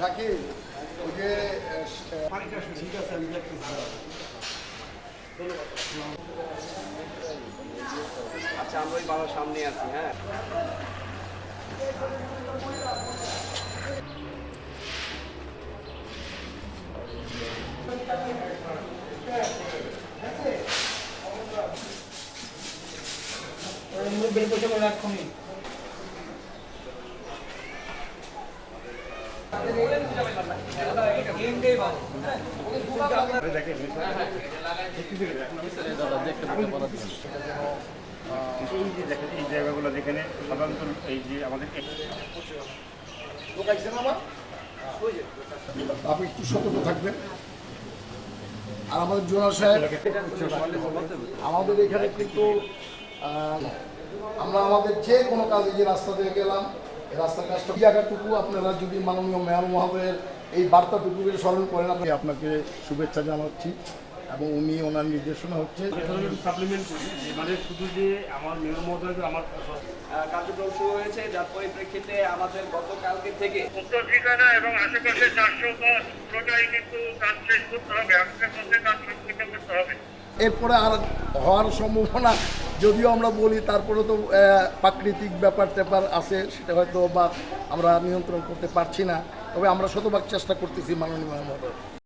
শাকিব ওই যে ঠিক আছে আমি দেখতেছি আচ্ছা আমরা ওই বাবার সামনে আছি হ্যাঁ। আপনি একটু সতর্ক থাকবেন। আর আমাদের জোনাল সাহেব, আমাদের এখানে কিন্তু আমরা আমাদের যে কোনো কাজে যে রাস্তা দিয়ে গেলাম রাস্তার কাজটা জায়গাটুকু আপনারা যদি মাননীয় মেয়র মহোদয়ের এই বার্তাটুকুকে স্মরণ করেন আপনি আপনাকে শুভেচ্ছা জানাচ্ছি এবং উনি ওনার নির্দেশনা হচ্ছে। সাপ্লিমেন্ট মানে শুধু যে আমার মেয়র মহোদয় আমার কার্যক্রম শুরু হয়েছে যার পরিপ্রেক্ষিতে আমাদের গতকালকে থেকে উত্তর ঠিকানা এবং আশেপাশে চারশো পুরোটাই কিন্তু কাজ শেষ করতে হবে মধ্যে কাজ সম্পূর্ণ করতে হবে। এরপরে আর হওয়ার সম্ভাবনা যদিও আমরা বলি তারপরে তো প্রাকৃতিক ব্যাপার ট্যাপার আছে, সেটা হয়তো বা আমরা নিয়ন্ত্রণ করতে পারছি না। তবে আমরা শতভাগ চেষ্টা করতেছি মাননীয় মহোদয়।